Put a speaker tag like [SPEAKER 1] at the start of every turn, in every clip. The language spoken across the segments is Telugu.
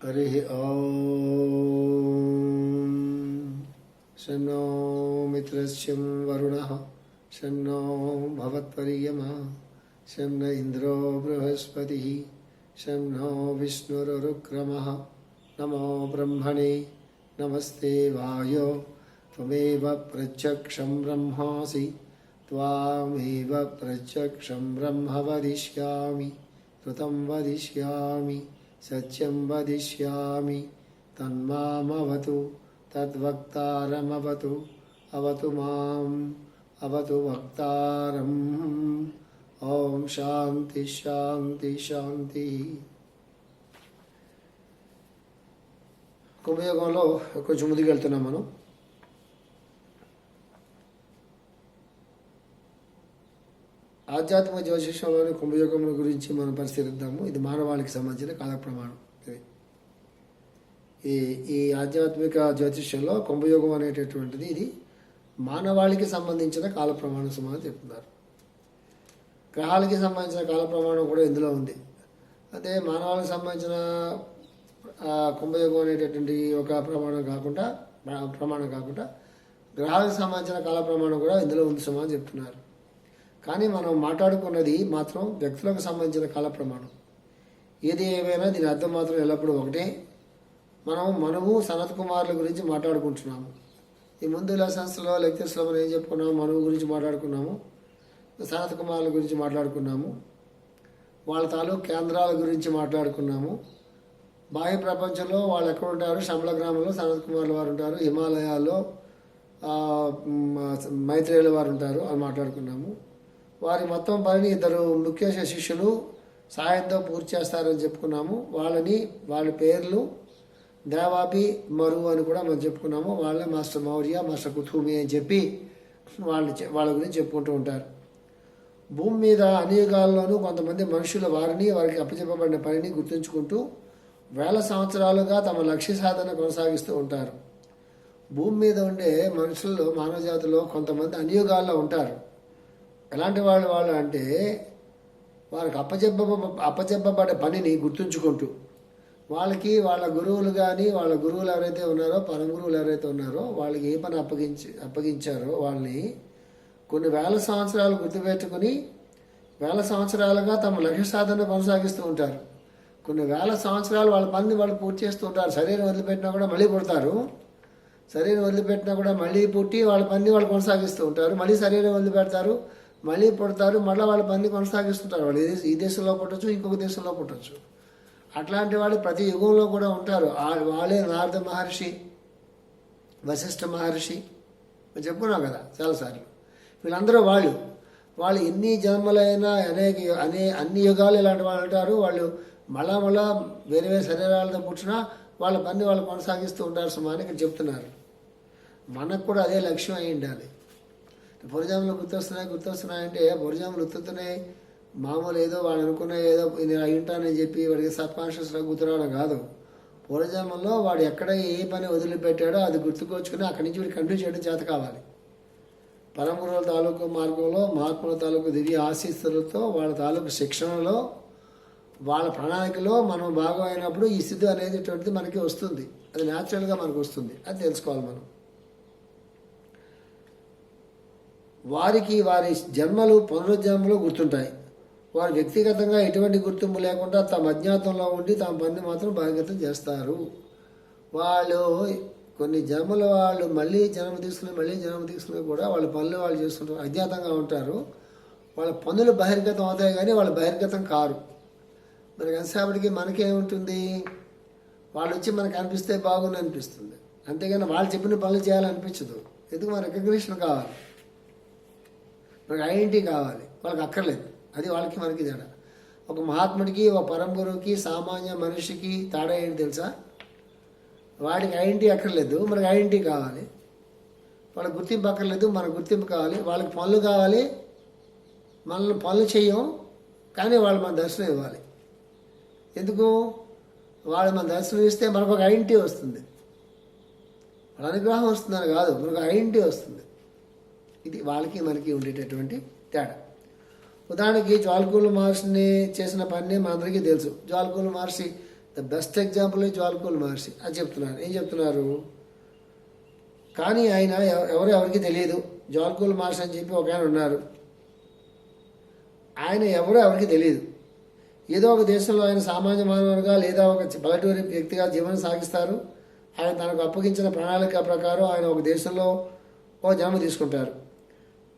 [SPEAKER 1] हरिः ॐ शन्नो मित्रस्यं वरुणः शन्नो भवत्पर्यमा शन्न इन्द्रो बृहस्पतिः शन्नो विष्णुरुक्रमः नमो ब्रह्मणे नमस्ते वायो त्वमेव प्रत्यक्षं ब्रह्मासि त्वामेव प्रत्यक्षं ब्रह्म वदिष्यामि कृतं वदिष्यामि సత్యం వదిష్యామి తన్మామవతు తద్వక్తారమవతు అవతు మాం అవతు వక్తారం. ఓం శాంతి శాంతి శాంతి. కుంభయోగంలో కొంచెం ముందుకు వెళ్తున్నాం మనం. ఆధ్యాత్మిక జ్యోతిషంలోని కుంభయోగం గురించి మనం పరిశీలిద్దాము. ఇది మానవాళికి సంబంధించిన కాల ప్రమాణం. ఇది ఈ ఈ ఆధ్యాత్మిక జ్యోతిష్యంలో కుంభయోగం అనేటటువంటిది ఇది మానవాళికి సంబంధించిన కాల ప్రమాణం సమానం చెప్తున్నారు. గ్రహాలకి సంబంధించిన కాల ప్రమాణం కూడా ఇందులో ఉంది. అదే మానవాళికి సంబంధించిన కుంభయోగం అనేటటువంటి ఒక ప్రమాణం కాకుండా ప్రమాణం కాకుండా గ్రహాలకు సంబంధించిన కాల ప్రమాణం కూడా ఇందులో ఉంది సుమా అని చెప్తున్నారు. కానీ మనం మాట్లాడుకున్నది మాత్రం వ్యక్తులకు సంబంధించిన కాల ప్రమాణం. ఏది ఏమైనా దీని అర్థం మాత్రం ఎల్లప్పుడూ ఒకటే. మనం మనము సనత్ కుమారుల గురించి మాట్లాడుకుంటున్నాము. ఈ ముందు లెసన్స్లో లెక్చర్స్లో మనం ఏం చెప్పుకున్నాము? మనువు గురించి మాట్లాడుకున్నాము. సనత్ కుమారుల గురించి మాట్లాడుకున్నాము. వాళ్ళ తాలూకు కేంద్రాల గురించి మాట్లాడుకున్నాము. బాహ్య ప్రపంచంలో వాళ్ళు ఎక్కడ ఉంటారు శమల గ్రామంలో సనత్ కుమార్ల వారు ఉంటారు. హిమాలయాల్లో మైత్రేయుల వారు ఉంటారు అని మాట్లాడుకున్నాము. వారి మొత్తం పనిని ఇద్దరు ముఖ్య శిష్యులు సాయంతో పూర్తి చేస్తారని చెప్పుకున్నాము. వాళ్ళని వాళ్ళ పేర్లు దేవాపి మరు అని కూడా మనం చెప్పుకున్నాము. వాళ్ళే మాస్టర్ మౌర్య మాస్టర్ కుతుమి అని చెప్పి వాళ్ళని వాళ్ళ గురించి చెప్పుకుంటూ ఉంటారు. భూమి మీద అన్ని కొంతమంది మనుషుల వారిని వారికి అప్పచెప్పబడిన పనిని గుర్తుంచుకుంటూ వేల సంవత్సరాలుగా తమ లక్ష్య సాధన కొనసాగిస్తూ ఉంటారు. భూమి మీద ఉండే మనుషుల్లో మానవ జాతిలో కొంతమంది అన్ని ఉంటారు. ఎలాంటి వాళ్ళు వాళ్ళు అంటే వారికి అప్పచెప్ప అప్పచెప్పబడే పనిని గుర్తుంచుకుంటూ వాళ్ళకి వాళ్ళ గురువులు కానీ వాళ్ళ గురువులు ఎవరైతే ఉన్నారో పరం గురువులు ఎవరైతే ఉన్నారో వాళ్ళకి ఏ పని అప్పగించి అప్పగించారో వాళ్ళని కొన్ని వేల సంవత్సరాలు గుర్తుపెట్టుకుని వేల సంవత్సరాలుగా తమ లక్ష్య సాధన కొనసాగిస్తూ ఉంటారు. కొన్ని వేల సంవత్సరాలు వాళ్ళ పనిని వాళ్ళు పూర్తి చేస్తూ ఉంటారు. శరీరం వదిలిపెట్టినా కూడా మళ్ళీ పుడతారు శరీరం వదిలిపెట్టినా కూడా మళ్ళీ పుట్టి వాళ్ళ పనిని వాళ్ళు కొనసాగిస్తూ ఉంటారు. మళ్ళీ శరీరం వదిలిపెడతారు. మళ్ళీ పుడతారు మళ్ళీ వాళ్ళ పని కొనసాగిస్తుంటారు. వాళ్ళు ఈ దేశంలో పుట్టచ్చు ఇంకొక దేశంలో పుట్టచ్చు. అట్లాంటి వాళ్ళు ప్రతి యుగంలో కూడా ఉంటారు. ఆ- వాళ్ళే నారద మహర్షి వశిష్ఠ మహర్షి. మనం చెప్పుకున్నాం కదా చాలాసార్లు. వీళ్ళందరూ వాళ్ళు. వాళ్ళు ఎన్ని జన్మలైనా అనేక అనే అన్ని యుగాలు ఇలాంటి వాళ్ళు ఉంటారు. వాళ్ళు మళ్ళా మళ్ళా వేరే వేరే శరీరాలతో పుట్టినా వాళ్ళ పని వాళ్ళు కొనసాగిస్తూ ఉంటారు సుమా అని ఇక్కడ చెప్తున్నారు. మనకు కూడా అదే లక్ష్యం అయి ఉండాలి. బురజాములు గుర్తొస్తున్నాయి? గుర్తొస్తున్నాయి అంటే బురజాములు ఉత్తున్నాయి మామూలు ఏదో వాడు అనుకున్న ఏదో నేను అయ్యుంటానని చెప్పి వాడికి సబ్కాన్షియస్లో గుర్తురావడం కాదు. పూర్వజన్మలో వాడు ఎక్కడ ఏ పని వదిలిపెట్టాడో అది గుర్తుకొచ్చుకుని అక్కడి నుంచి వీడు కంటిన్యూ చేయడం చేత కావాలి. పరమగురుల తాలూకు మార్గంలో మహాత్ముల తాలూకు దివ్య ఆశీస్సులతో వాళ్ళ తాలూకు శిక్షణలో వాళ్ళ ప్రణాళికలో మనం భాగం అయినప్పుడు ఈ స్థితి అనేటువంటిది మనకి వస్తుంది. అది న్యాచురల్గా మనకు వస్తుంది. అది తెలుసుకోవాలి మనం. వారికి వారి జన్మలు పునరుజ్జన్మలు గుర్తుంటాయి. వారు వ్యక్తిగతంగా ఎటువంటి గుర్తింపు లేకుండా తమ అజ్ఞాతంలో ఉండి తమ పనిని మాత్రం బహిర్గతం చేస్తారు. వాళ్ళు కొన్ని జన్మల వాళ్ళు మళ్ళీ జన్మ తీసుకుని మళ్ళీ జన్మ తీసుకుని కూడా వాళ్ళ పనులు వాళ్ళు చేసుకుంటారు అజ్ఞాతంగా ఉంటారు. వాళ్ళ పనులు బహిర్గతం అవుతాయి కానీ వాళ్ళు బహిర్గతం కారు. మనకి ఎంతసేపటికి మనకేముంటుంది వాళ్ళు వచ్చి మనకు అనిపిస్తే బాగుంది అనిపిస్తుంది. అంతేగాని వాళ్ళు చెప్పిన పనులు చేయాలనిపించదు. ఎందుకు? మన రికగ్నిషన్ కావాలి. మనకి ఐడెంటిటీ కావాలి. వాళ్ళకి అక్కర్లేదు. అది వాళ్ళకి మనకి తేడా. ఒక మహాత్ముడికి ఒక పరం గురువుకి సామాన్య మనిషికి తేడా ఏంటి తెలుసా? వాడికి ఐడెంటిటీ అక్కర్లేదు మనకి ఐడెంటిటీ కావాలి. వాళ్ళకి గుర్తింపు అక్కర్లేదు మనకు గుర్తింపు కావాలి. వాళ్ళకి పనులు కావాలి. మనల్ని పనులు చేయం కానీ వాళ్ళు మన దర్శనం ఇవ్వాలి. ఎందుకు? వాళ్ళు మన దర్శనం ఇస్తే మనకు ఒక ఐడెంటిటీ వస్తుంది. వాళ్ళ అనుగ్రహం వస్తుందని కాదు మనకు ఐడెంటిటీ వస్తుంది. ఇది వాళ్ళకి మనకి ఉండేటటువంటి తేడా. ఉదాహరణకి జ్వాలకూల మహర్షిని చేసిన పని మనందరికీ తెలుసు. Jwalakula Maharshi the best example Jwalakul Maharshi అని చెప్తున్నారు. ఏం చెప్తున్నారు? కానీ ఆయన ఎవ- ఎవరు ఎవరికి తెలియదు. జ్వాలకుల్ మహర్షి అని చెప్పి ఒక ఆయన ఉన్నారు. ఆయన ఎవరో ఎవరికి తెలియదు. ఏదో ఒక దేశంలో ఆయన సామాన్య మానవునిగా లేదా ఒక పల్లెటూరి వ్యక్తిగా జీవనం సాగిస్తారు. ఆయన తనకు అప్పగించిన ప్రణాళిక ప్రకారం ఆయన ఒక దేశంలో ఓ జన్మ తీసుకుంటారు.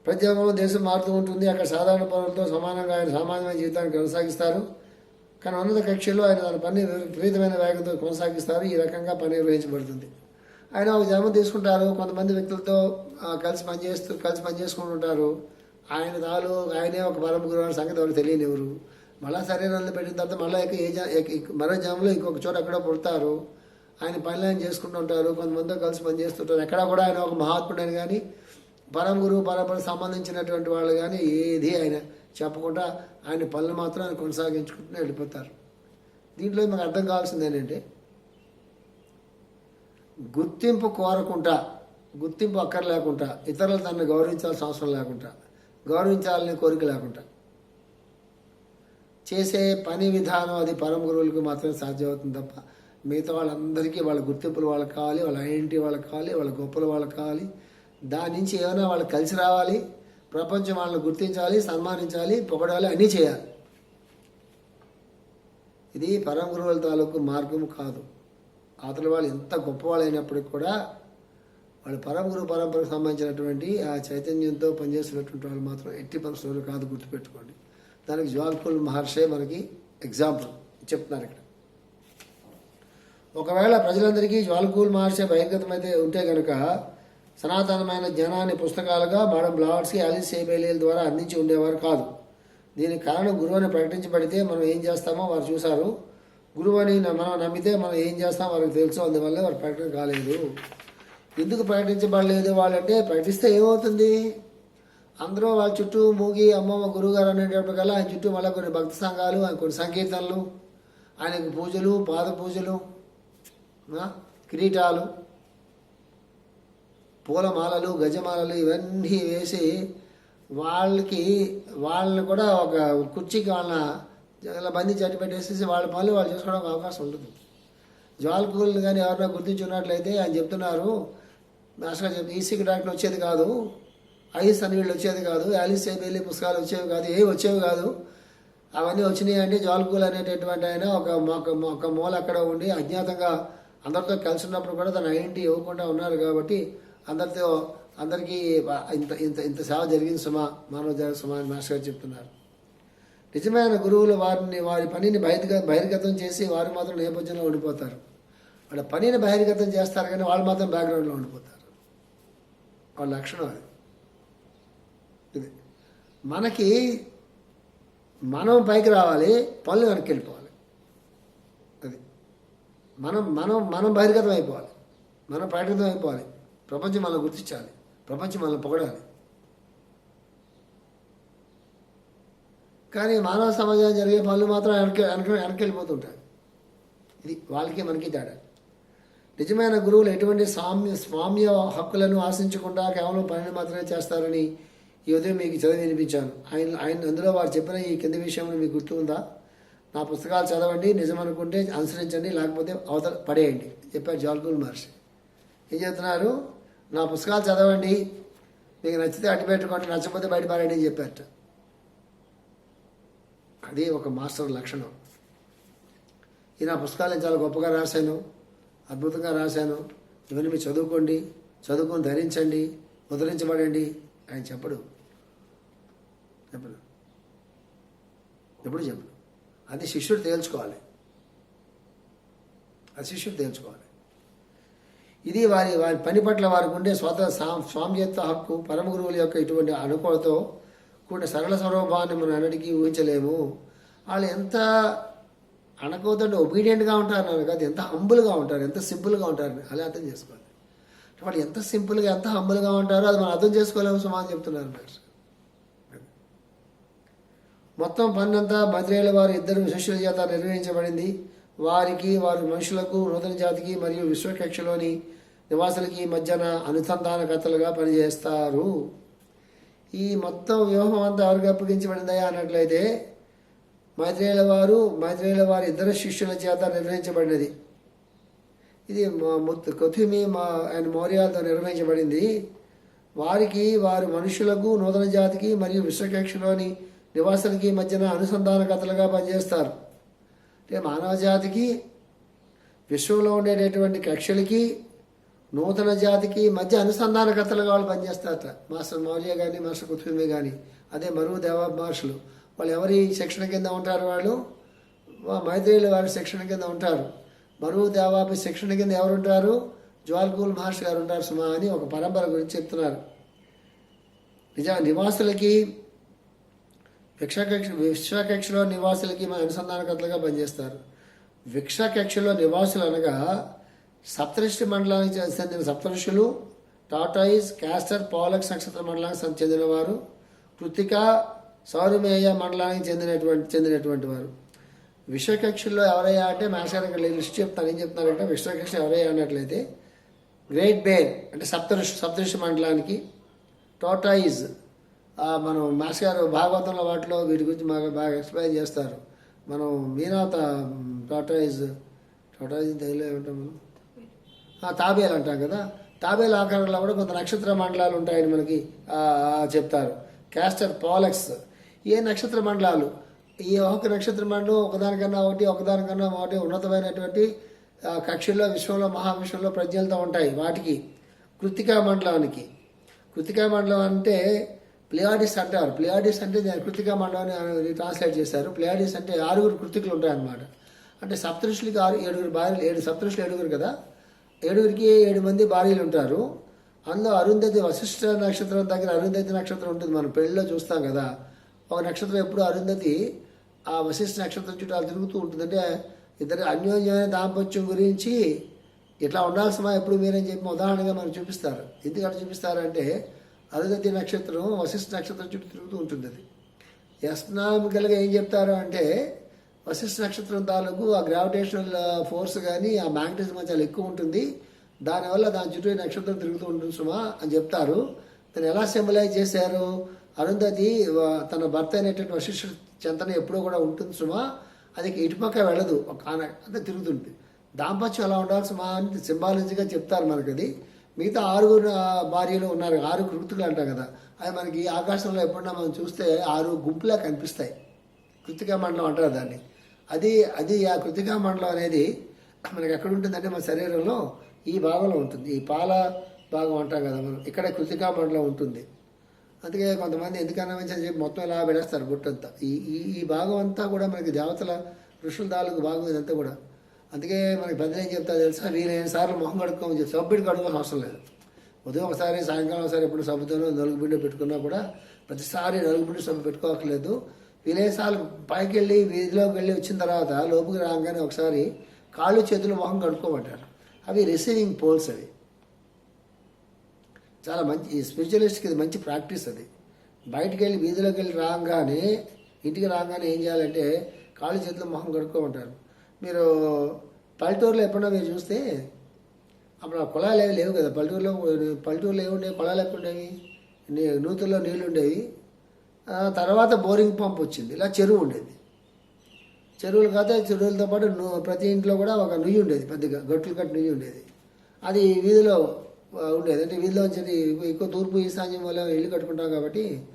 [SPEAKER 1] ప్రతి దేశం మారుతూ ఉంటుంది. అక్కడ సాధారణ పనులతో సమానంగా ఆయన సామాన్యమైన జీవితాన్ని కొనసాగిస్తారు. కానీ ఉన్నత కక్షల్లో ఆయన తన పని విపరీతమైన వేగంతో కొనసాగిస్తారు. ఈ రకంగా పని నిర్వహించబడుతుంది. ఆయన ఒక జన్మ తీసుకుంటారు. కొంతమంది వ్యక్తులతో కలిసి పనిచేస్తూ కలిసి పనిచేసుకుంటుంటారు. ఆయన తాలు ఆయనే ఒక పరమ గురువు అనే సంగతి ఎవరు తెలియని ఎవరు. మళ్ళా పెట్టిన తర్వాత మళ్ళీ ఏ మరో జన్మలో ఇంకొక చోట ఎక్కడో పుడతారు. ఆయన పనులు ఆయన చేసుకుంటూ ఉంటారు కొంతమందితో కలిసి పనిచేస్తుంటారు. ఎక్కడ కూడా ఆయన ఒక మహాత్ముడని కానీ పరమ గురువు పరపర సంబంధించినటువంటి వాళ్ళు కానీ ఏది ఆయన చెప్పకుండా ఆయన పనులు మాత్రం ఆయన కొనసాగించుకుంటూ వెళ్ళిపోతారు. దీంట్లో మాకు అర్థం కావాల్సింది ఏంటంటే గుర్తింపు కోరకుండా గుర్తింపు అక్కర్లేకుండా ఇతరులు తనను గౌరవించాల్సిన అవసరం లేకుండా గౌరవించాలనే కోరిక లేకుండా చేసే పని విధానం అది పరమ గురువులకు మాత్రమే సాధ్యమవుతుంది తప్ప మిగతా వాళ్ళందరికీ వాళ్ళ గుర్తింపులు వాళ్ళకి కావాలి వాళ్ళ ఐడెంటిటీ వాళ్ళకి కావాలి వాళ్ళ గొప్పలు వాళ్ళకి కావాలి దాని నుంచి ఏమైనా వాళ్ళు కలిసి రావాలి ప్రపంచం వాళ్ళని గుర్తించాలి సన్మానించాలి పొగడాలి అన్నీ చేయాలి. ఇది పరమ గురువుల తాలూకు మార్గం కాదు. అవతల వాళ్ళు ఎంత గొప్పవాళ్ళు అయినప్పటికీ కూడా వాళ్ళు పరమ గురు పరంపరకు సంబంధించినటువంటి ఆ చైతన్యంతో పనిచేస్తున్నటువంటి వాళ్ళు మాత్రం ఎట్టి పరిస్థితులు కాదు గుర్తుపెట్టుకోండి. దానికి జ్వాల్కుల్ మహర్షే మనకి ఎగ్జాంపుల్ చెప్తున్నారు ఇక్కడ. ఒకవేళ ప్రజలందరికీ జ్వాల్కుల్ మహర్షే బహిర్గతమైతే ఉంటే కనుక సనాతనమైన జ్ఞానాన్ని పుస్తకాలుగా మేడం బ్లావర్స్కి ఆలిస్ ఏబేలియల్ ద్వారా అందించి ఉండేవారు కాదు. దీనికి కారణం గురువు అని ప్రకటించబడితే మనం ఏం చేస్తామో వారు చూశారు. గురువు అని మనం నమ్మితే మనం ఏం చేస్తాం వారికి తెలుసు అందువల్ల వారు ప్రకటన కాలేదు. ఎందుకు ప్రకటించబడలేదు వాళ్ళంటే ప్రకటిస్తే ఏమవుతుంది? అందరూ వాళ్ళ చుట్టూ మూగి అమ్మమ్మ గురువుగారు అనేటప్పటికల్లా ఆయన చుట్టూ మళ్ళీ కొన్ని భక్తి సంఘాలు ఆయన కొన్ని సంకీర్తనలు ఆయనకు పూజలు పాద పూజలు కిరీటాలు పూలమాలలు గజమాలలు ఇవన్నీ వేసి వాళ్ళకి వాళ్ళని కూడా ఒక కుర్చీకి వాళ్ళ ఇలా బంది చట్టి పెట్టేసేసి వాళ్ళ పనులు వాళ్ళు చేసుకోవడానికి అవకాశం ఉంటుంది. జ్వాలకులను కానీ ఎవరైనా గుర్తించున్నట్లయితే ఆయన చెప్తున్నారు. మాస్టర్ చెప్తే ఈసీకి డాక్టర్ వచ్చేది కాదు ఐస్ అని వీళ్ళు వచ్చేది కాదు యాలిస్ వెళ్ళి పుస్తకాలు వచ్చేవి కాదు ఏవి వచ్చేవి కాదు. అవన్నీ వచ్చినాయి అంటే జ్వాలకులు అనేటటువంటి ఆయన ఒక ఒక- ఒక మూల అక్కడ ఉండి అజ్ఞాతంగా అందరితో కలిసి ఉన్నప్పుడు కూడా తన ఐడెంటిటీ ఇవ్వకుండా ఉన్నారు కాబట్టి అందరితో అందరికీ ఇంత ఇంత ఇంత సేవ జరిగింది సుమా మానవ జాగ సుమా అని మాస్టర్ గారు చెప్తున్నారు. నిజమైన గురువులు వారిని వారి పనిని బహిర్గ బహిర్గతం చేసి వారు మాత్రం నేపథ్యంలో ఉండిపోతారు. వాళ్ళ పనిని బహిర్గతం చేస్తారు కానీ వాళ్ళు మాత్రం బ్యాక్గ్రౌండ్లో ఉండిపోతారు. వాళ్ళ లక్షణం అది. ఇది. మనకి మనం పైకి రావాలి పనులు వెనక్కి వెళ్ళిపోవాలి. అది. మనం మనం మనం బహిర్గతం అయిపోవాలి. మనం ప్రకటితం అయిపోవాలి. ప్రపంచం మనల్ని గుర్తించాలి. ప్రపంచం మనల్ని పొగడాలి. కానీ మానవ సమాజం జరిగే పనులు మాత్రం వెనక వెనక వెనకెళ్ళిపోతుంటాయి. ఇది వాళ్ళకి మనకి తేడా. నిజమైన గురువులు ఎటువంటి స్వామ్య స్వామ్య హక్కులను ఆశించకుండా కేవలం పనిని మాత్రమే చేస్తారని ఈ ఉదయం మీకు చదివి వినిపించాను. ఆయన ఆయన అందులో వారు చెప్పిన ఈ కింది విషయంలో మీకు గుర్తుందా నా పుస్తకాలు చదవండి నిజం అనుకుంటే అనుసరించండి లేకపోతే అవతల పడేయండి చెప్పారు జాల్కుల్ మహర్షి. ఏం చెప్తున్నారు? నా పుస్తకాలు చదవండి. మీకు నచ్చితే అడ్డు పెట్టుకోండి నచ్చకపోతే బయట పారేయండి అని చెప్పారట. అది ఒక మాస్టర్ లక్షణం. ఈ నా పుస్తకాలు చాలా గొప్పగా రాశాను అద్భుతంగా రాశాను. ఇవన్నీ మీరు చదువుకోండి చదువుకొని ధరించండి ముద్రించబడండి ఆయన చెప్పడు. చెప్పడు. ఎప్పుడు చెప్పడు. అది శిష్యుడు తేల్చుకోవాలి. అది శిష్యుడు తేల్చుకోవాలి. ఇది వారి వారి పని పట్ల వారికి ఉండే స్వత సా- స్వామ్యత్వ హక్కు పరమ గురువుల యొక్క ఇటువంటి అనుకూలతో కూడిన సరళ స్వరూపాన్ని మనం అన్నిటికీ ఊహించలేము. వాళ్ళు ఎంత అనకోతంటే ఒబీడియంట్గా ఉంటారు కాదు ఎంత హంబుల్గా ఉంటారు ఎంత సింపుల్గా ఉంటారు అలా అర్థం చేసుకోవాలి. వాళ్ళు ఎంత సింపుల్గా ఎంత హంబుల్గా ఉంటారో అది మనం అర్థం చేసుకోలేము సుమా అని చెప్తున్నారు మీరు మొత్తం పన్నంతా బద్రేల వారు ఇద్దరు శిష్యుల చేత నిర్వహించబడింది. వారికి వారి మనుషులకు నూతన జాతికి మరియు విశ్వకక్షలోని నివాసులకి మధ్యన అనుసంధానకర్తలుగా పనిచేస్తారు. ఈ మొత్తం వ్యూహం అంతా ఎవరికి అప్పగించబడిందా అన్నట్లయితే మైత్రేయుల వారు మైత్రేయుల వారి ఇద్దరు శిష్యుల చేత నిర్వహించబడినది ఇది మా కొథిమి మా అండ్ మౌర్యాలతో నిర్వహించబడింది వారికి వారి మనుషులకు నూతన జాతికి మరియు విశ్వకక్షలోని నివాసులకి మధ్యన అనుసంధానకర్తలుగా పనిచేస్తారు. అంటే మానవ జాతికి విశ్వంలో ఉండేటటువంటి కక్షలకి నూతన జాతికి మధ్య అనుసంధానకర్తలుగా వాళ్ళు పనిచేస్తారట. మాస్టర్ మౌర్య కానీ మాస్టర్ కుతుబే కానీ అదే మరువు దేవ మహర్షులు. వాళ్ళు ఎవరి శిక్షణ కింద ఉంటారు వాళ్ళు? మైత్రేయులు వారి శిక్షణ కింద ఉంటారు. మరువు దేవాపి శిక్షణ కింద ఎవరుంటారు? జ్వాల్కూల్ మహర్షి గారు ఉంటారు సుమా అని ఒక పరంపర గురించి చెప్తున్నారు. నిజ నివాసులకి విక్షాకక్ష విక్షాకక్షలో నివాసులకి మన అనుసంధానకర్తలుగా పనిచేస్తారు. విక్షాకక్షలో నివాసులు అనగా సప్తరిషి మండలానికి చెందిన సప్తఋషులు టాటాయిస్ క్యాస్టర్ పాలక్స్ నక్షత్ర మండలానికి చెందినవారు కృతిక సౌరమేయ మండలానికి చెందినటువంటి చెందినటువంటి వారు. విశ్వకక్షల్లో ఎవరయ్యా అంటే మాస్టర్ ఇక్కడ లిస్ట్ చెప్తాను. ఏం చెప్తున్నారంటే విశ్వకక్ష ఎవరయ్యా అన్నట్లయితే గ్రేట్ బేర్ అంటే సప్తఋషి సప్తఋషి మండలానికి టోటాయిజ్ మనం మాస్ గారు భాగవతంలో వాటిలో వీటి గురించి బాగా బాగా ఎక్స్ప్లెయిన్ చేస్తారు. మనం మీనాత టోటరైజ్ టోటరైజ్ తెలుగులో ఏమంటాం మనం? తాబేలు అంటాం కదా? తాబేలు ఆకారంలో కూడా కొంత నక్షత్ర మండలాలు ఉంటాయని మనకి చెప్తారు. క్యాస్టర్ పాలక్స్ ఏ నక్షత్ర మండలాలు? ఈ ఒక నక్షత్ర మండలం ఒకదానికన్నా ఒకటి ఒకదానికన్నా ఒకటి ఉన్నతమైనటువంటి కక్షల్లో విశ్వంలో మహావిశ్వంలో ప్రజ్ఞలతో ఉంటాయి వాటికి. కృతికా మండలానికి. కృతికా మండలం అంటే ప్లేయాడిస్ అంటారు ప్లేయాడిస్ అంటే దాని కృతికా మండలం అని ట్రాన్స్లేట్ చేశారు. ప్లేయాడిస్ అంటే ఆరుగురు కృతికలు ఉంటాయన్నమాట. అంటే సప్తృషులకి ఆరు ఏడుగురు భార్యలు ఏడు సప్తృషులు ఏడుగురు కదా? ఏడుగురికి ఏడు మంది భార్యలు ఉంటారు. అందులో అరుంధతి వశిష్ఠ నక్షత్రం దగ్గర అరుంధతి నక్షత్రం ఉంటుంది. మనం పెళ్ళిలో చూస్తాం కదా. ఒక నక్షత్రం ఎప్పుడు అరుంధతి ఆ వశిష్ఠ నక్షత్రం చుట్టూ అలా తిరుగుతూ ఉంటుంది అంటే ఇద్దరు అన్యోన్యమైన దాంపత్యం గురించి ఇట్లా ఉండాల్సిన ఎప్పుడు మీరని చెప్పి ఉదాహరణగా మనకు చూపిస్తారు. ఎందుకంటే చూపిస్తారంటే అరుంధతి నక్షత్రం వశిష్ఠ నక్షత్రం చుట్టూ తిరుగుతూ ఉంటుంది అది. ఎస్నామికల్గా ఏం చెప్తారు అంటే వశిష్ఠ నక్షత్రం తాలూకు ఆ గ్రావిటేషనల్ ఫోర్స్ కానీ ఆ మ్యాగ్నటిజం చాలా ఎక్కువ ఉంటుంది. దానివల్ల దాని చుట్టూ నక్షత్రం తిరుగుతూ ఉంటుంది సుమా అని చెప్తారు. దాన్ని ఎలా సింబలైజ్ చేశారు? అరుంధతి తన భర్త అయినటువంటి వశిష్ఠ చెంతన ఎప్పుడూ కూడా ఉంటుంది సుమా. అది ఇటుపక్క వెళ్ళదు. ఒక ఆన- తిరుగుతుంది దాంపత్యం ఎలా ఉండాలి సుమా అని సింబాలజీగా చెప్తారు మనకి అది. మిగతా ఆరుగురు భార్యలు ఉన్నారు ఆరు కృతులు అంటారు కదా. అవి మనకి ఆకాశంలో ఎప్పుడన్నా మనం చూస్తే ఆరు గుంపులా కనిపిస్తాయి. కృతికా మండలం అంటారు దాన్ని. అది అది ఆ కృతికా మండలం అనేది మనకి ఎక్కడ ఉంటుందంటే మన శరీరంలో ఈ భాగంలో ఉంటుంది. ఈ పాల భాగం అంటాం కదా మనం. ఇక్కడ కృతికా మండలం ఉంటుంది. అందుకే కొంతమంది ఎందుకన్నా మంచి చెప్పి మొత్తం ఇలా పెడేస్తారు బుట్టంతా ఈ ఈ ఈ భాగం అంతా కూడా మనకి దేవతల ఋషుల తాలూకు భాగం ఇదంతా కూడా. అందుకే మనకి పెద్దలు ఏం చెప్తా తెలుసా వీలైన సార్లు మొహం కడుక్కోమని చెప్పి సబ్బిడి కడుక్కోవాల్సిన అవసరం లేదు. ఉదయం ఒకసారి సాయంకాలం ఒకసారి ఎప్పుడు సబ్బుతోనో నలుగు బిడ్డ పెట్టుకున్నా కూడా ప్రతిసారి నలుగు బిడ్డ సబ్బు పెట్టుకోవట్లేదు వీలైన సార్లు పైకి వెళ్ళి వీధిలోకి వెళ్ళి వచ్చిన తర్వాత లోపుకి రాగానే ఒకసారి కాళ్ళు చేతులు మొహం కడుక్కోమంటారు. అవి రిసీవింగ్ పోల్స్ అవి. చాలా మంచి ఈ స్పిరిచువలిస్ట్కి ఇది మంచి ప్రాక్టీస్ అది. బయటికి వెళ్ళి వీధిలోకి వెళ్ళి రాగానే ఇంటికి రాగానే ఏం చేయాలంటే కాళ్ళు చేతులు మొహం కడుక్కోమంటారు. మీరు పల్లెటూరులో ఎప్పుడన్నా మీరు చూస్తే అప్పుడు ఆ ఏవి లేవు కదా. పల్లెటూరులో పల్లెటూరులో ఏమి ఉండేవి? కుళాయిలు ఎక్కడ నీ- నూతుల్లో నీళ్ళు ఉండేవి. తర్వాత బోరింగ్ పంప్ వచ్చింది. ఇలా చెరువు ఉండేది. చెరువులు కాదు చెరువులతో పాటు ప్రతి ఇంట్లో కూడా ఒక నుయ్యి ఉండేది పెద్దగా. గట్లు కట్టి నుయ్యి ఉండేది. అది వీధిలో ఉండేది. అంటే వీధిలో నుంచి ఎక్కువ తూర్పు ఈశాన్యం వల్ల ఇల్లు కట్టుకుంటాం కాబట్టి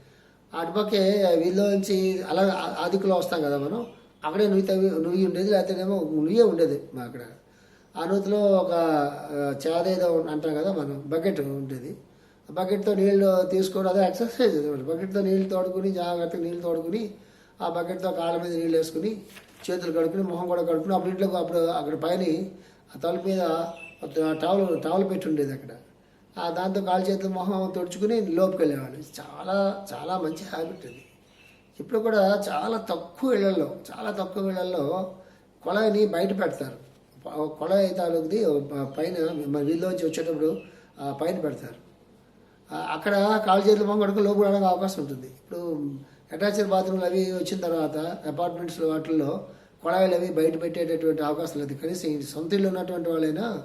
[SPEAKER 1] అటుపక్కే వీధిలో నుంచి అలా ఆదికులో వస్తాం కదా మనం. అక్కడే నుయ్యి తవ్వి నుయ్యి ఉండేది లేకపోతేనేమో నుయ్యే ఉండేది మా అక్కడ. ఆ నూతిలో ఒక ఆ, చాదేదో అంటాం కదా మనం బకెట్ ఉండేది. ఆ బకెట్తో నీళ్ళు తీసుకోవడం అదే ఎక్సర్సైజ్ బకెట్తో నీళ్ళు తోడుకుని జాగ్రత్తగా నీళ్ళు తోడుకుని ఆ బకెట్తో కాళ్ళ మీద నీళ్ళు వేసుకుని చేతులు కడుక్కుని మొహం కూడా కడుక్కుని అప్పుడు ఇంట్లో అప్పుడు అక్కడ పైన ఆ తలుపు మీద టవల్ టవల్ పెట్టి ఉండేది అక్కడ. ఆ దాంతో కాలు చేతులు మొహం తుడుచుకుని లోపుకి వెళ్ళేవాళ్ళు. చాలా చాలా మంచి హ్యాబిట్ అది. ఇప్పుడు కూడా చాలా తక్కువ ఇళ్ళలో చాలా తక్కువ ఇళ్ళలో కొళాయిని బయట పెడతారు. ప- కొళాయి తాలూకుది పైన మన వీధిలోంచి వచ్చేటప్పుడు పైన పెడతారు. అక్కడ కాలు చేతులు పొంగడుకు లోపల రావడానికి అవకాశం ఉంటుంది. ఇప్పుడు అటాచ్డ్ బాత్రూమ్లు అవి వచ్చిన తర్వాత అపార్ట్మెంట్స్ వాటిల్లో కొళాయిలు అవి బయట పెట్టేటటువంటి అవకాశం లేదు. కనీసం సొంత ఇల్లు ఉన్నటువంటి వాళ్ళైనా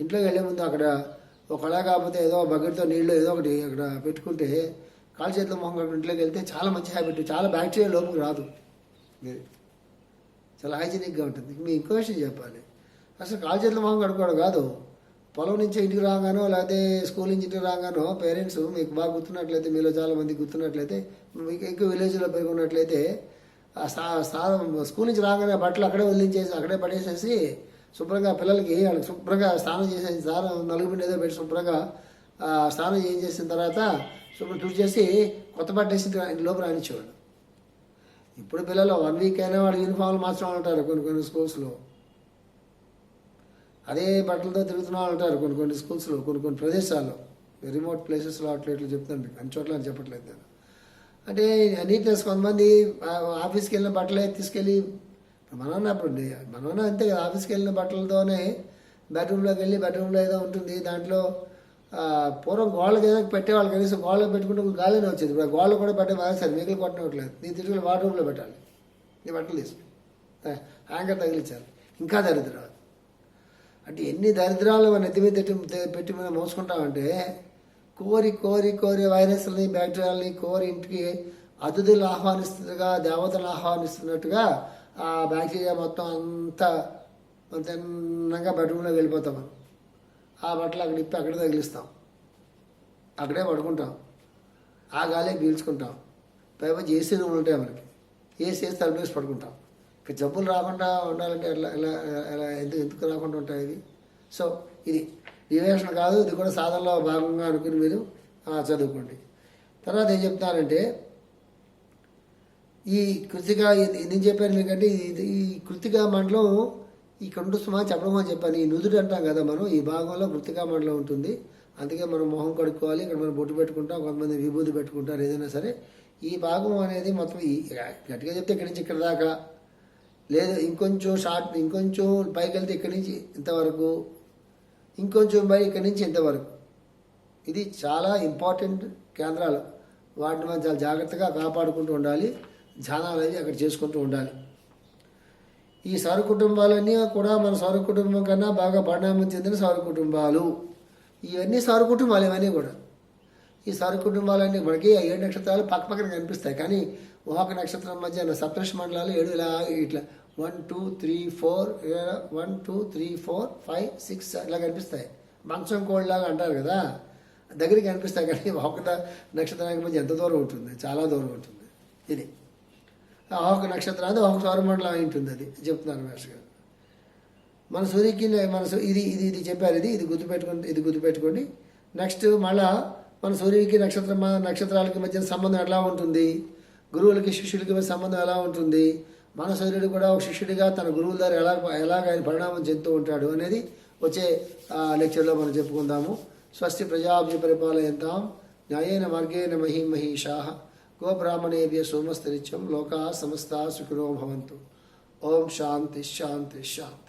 [SPEAKER 1] ఇంట్లోకి వెళ్ళే ముందు అక్కడ ఒక కొళాయి కాకపోతే ఏదో బకెట్తో నీళ్ళు ఏదో ఒకటి అక్కడ పెట్టుకుంటే కాలు చేతులు మొహం కడుకు ఇంట్లోకి వెళ్తే చాలా మంచి హ్యాబిట్ చాలా బ్యాక్టీరియా లోపలికి రాదు. చాలా హైజీనిక్గా ఉంటుంది. మీ ఇంకో విషయం చెప్పాలి. అసలు కాలు చేతులు మొహం కడుక్కోవడం కాదు. పొలం నుంచి ఇంటికి రాగానో లేకపోతే స్కూల్ నుంచి ఇంటికి రాగానో పేరెంట్స్ మీకు బాగా గుర్తున్నట్లయితే మీలో చాలా మంది గుర్తున్నట్లయితే మీకు ఎక్కువ విలేజ్లో పెరుగున్నట్లయితే స్థానం స్కూల్ నుంచి రాగానే బట్టలు అక్కడే వదిలించేసి అక్కడే పడేసేసి శుభ్రంగా పిల్లలకి వాళ్ళకి శుభ్రంగా స్నానం చేసేసి స్నానం నలుగు ఏదో పెట్టి శుభ్రంగా స్నానం చేయించేసిన తర్వాత శుభ్రం తుడి చేసి కొత్త బట్ట వేసిన లోపల రానిచ్చేవాడు. ఇప్పుడు పిల్లలు వన్ వీక్ అయినా వాడు యూనిఫామ్లు మార్చడం ఉంటారు కొన్ని కొన్ని స్కూల్స్లో అదే బట్టలతో తిరుగుతున్న వాళ్ళు ఉంటారు కొన్ని కొన్ని స్కూల్స్లో కొన్ని కొన్ని ప్రదేశాల్లో. రిమోట్ ప్లేసెస్లో అట్లా ఇట్లా చెప్తాను మీకు అన్ని చోట్ల అని చెప్పట్లేదు నేను. అంటే నీట్నెస్ కొంతమంది ఆఫీస్కి వెళ్ళిన బట్టలే తీసుకెళ్ళి మనోన్న అప్పుడు మనోన్న అంతే కదా ఆఫీస్కి వెళ్ళిన బట్టలతోనే బెడ్రూమ్లోకి వెళ్ళి బెడ్రూమ్లో ఏదో ఉంటుంది. దాంట్లో పూర్వం గోళ్ళకి ఏదో పెట్టేవాళ్ళు కనీసం గోళ్ళకి పెట్టుకుంటే గాలినే వచ్చేది. ఇప్పుడు గోళ్ళు కూడా పెట్టే సరే మిగిలి కొట్టనట్లేదు నీ తిరుగులు వార్డ్రూమ్లో పెట్టాలి. నీ బట్టలు తీసుకు. హ్యాంగర్ తగిలించాలి. ఇంకా దరిద్రాలు. అంటే ఎన్ని దరిద్రాలు మన నెత్తి మీద పెట్టి పెట్టి మనం మోసుకుంటామంటే కోరి కోరి కోరి వైరస్లని బ్యాక్టీరియాలని కోరి ఇంటికి అతిథులు ఆహ్వానిస్తున్నట్టుగా దేవతలు ఆహ్వానిస్తున్నట్టుగా ఆ బ్యాక్టీరియా మొత్తం అంతా తిన్నగా బెడ్రూమ్లో వెళ్ళిపోతాం మనం. ఆ బట్టలు అక్కడ ఇప్పి అక్కడే తగిలిస్తాం. అక్కడే పడుకుంటాం. ఆ గాలే పీల్చుకుంటాం. పైపచ్చి ఏసీ రూములు ఉంటాయి మనకి. ఏసీ వేసి తలుపేసి పడుకుంటాం. ఇక జబ్బులు రాకుండా ఉండాలంటే ఎలా ఎలా ఎలా ఎందుకు ఎందుకు రాకుండా ఉంటాయి ఇవి? సో ఇది డివేషన్ కాదు ఇది కూడా సాధనలో భాగంగా అనుకుని మీరు చదువుకోండి. తర్వాత ఏం చెప్తానంటే ఈ కృతిక ఇది- నేను చెప్పాను మీకంటే ఇది ఈ కృతిక మండలం ఈ కండు సుమ చెప్పడం అని చెప్పాను ఈ నుదురు అంటాం కదా మనం ఈ భాగంలో మృతికా మండలం ఉంటుంది. అందుకే మనం మొహం కడుక్కోవాలి ఇక్కడ మనం బొట్టు పెట్టుకుంటాం కొంతమంది విభూతి పెట్టుకుంటారు ఏదైనా సరే. ఈ భాగం అనేది మొత్తం ఈ గట్టిగా చెప్తే ఇక్కడి నుంచి ఇక్కడ దాకా. లేదు ఇంకొంచెం షార్ట్ ఇంకొంచెం పైకి వెళ్తే ఇక్కడి నుంచి ఇంతవరకు. ఇంకొంచెం పై ఇక్కడి నుంచి ఇంతవరకు. ఇది చాలా ఇంపార్టెంట్ కేంద్రాలు. వాటిని మనం చాలా జాగ్రత్తగా కాపాడుకుంటూ ఉండాలి. ధ్యానాలు అవి అక్కడ చేసుకుంటూ ఉండాలి. ఈ సారు కుటుంబాలన్నీ కూడా మన సౌర కుటుంబం కన్నా బాగా పరిణామం చెందిన సారు కుటుంబాలు. ఇవన్నీ సారు కుటుంబాలు ఇవన్నీ కూడా. ఈ సారు కుటుంబాలన్నీ మనకి ఏడు నక్షత్రాలు పక్క పక్కన కనిపిస్తాయి. కానీ ఒక నక్షత్రం మధ్య సప్తర్ష మండలాలు ఏడు ఇలా ఇట్లా one two three four one two three four five six ఇలా కనిపిస్తాయి. మంచం కోళ్ళలాగా అంటారు కదా. దగ్గరికి కనిపిస్తాయి కానీ ఒక నక్షత్రానికి మధ్య ఎంత దూరం ఉంటుంది? చాలా దూరం ఉంటుంది. ఇది. ఆ నక్షత్రం నక్షత్రాన్ని ఒక సౌరమండలం అయి ఉంటుంది అది. చెప్తున్నారు మేష గారు. మన సూర్యకి మన ఇది ఇది ఇది చెప్పారు ఇది ఇది గుర్తుపెట్టుకోండి ఇది గుర్తుపెట్టుకోండి. నెక్స్ట్ మళ్ళా మన సూర్యుడికి నక్షత్ర నక్షత్రాలకి మధ్య సంబంధం ఎలా ఉంటుంది? గురువులకి శిష్యుడికి మధ్య సంబంధం ఎలా ఉంటుంది? మన సూర్యుడు కూడా ఒక శిష్యుడిగా తన గురువుల ద్వారా ఎలా ఎలాగ ఆయన పరిణామం చెందుతూ ఉంటాడు అనేది వచ్చే లెక్చర్లో మనం చెప్పుకుందాము. స్వస్తి ప్రజాభ్య పరిపాలయంతాం న్యాయేన మార్గేణ మహిమహీషా గోబ్రాహ్మణేభ్య సోమస్తరిత్యం లోకా సమస్తా సుఖినో భవంతు ఓం శాంతి శాంతి శాంతి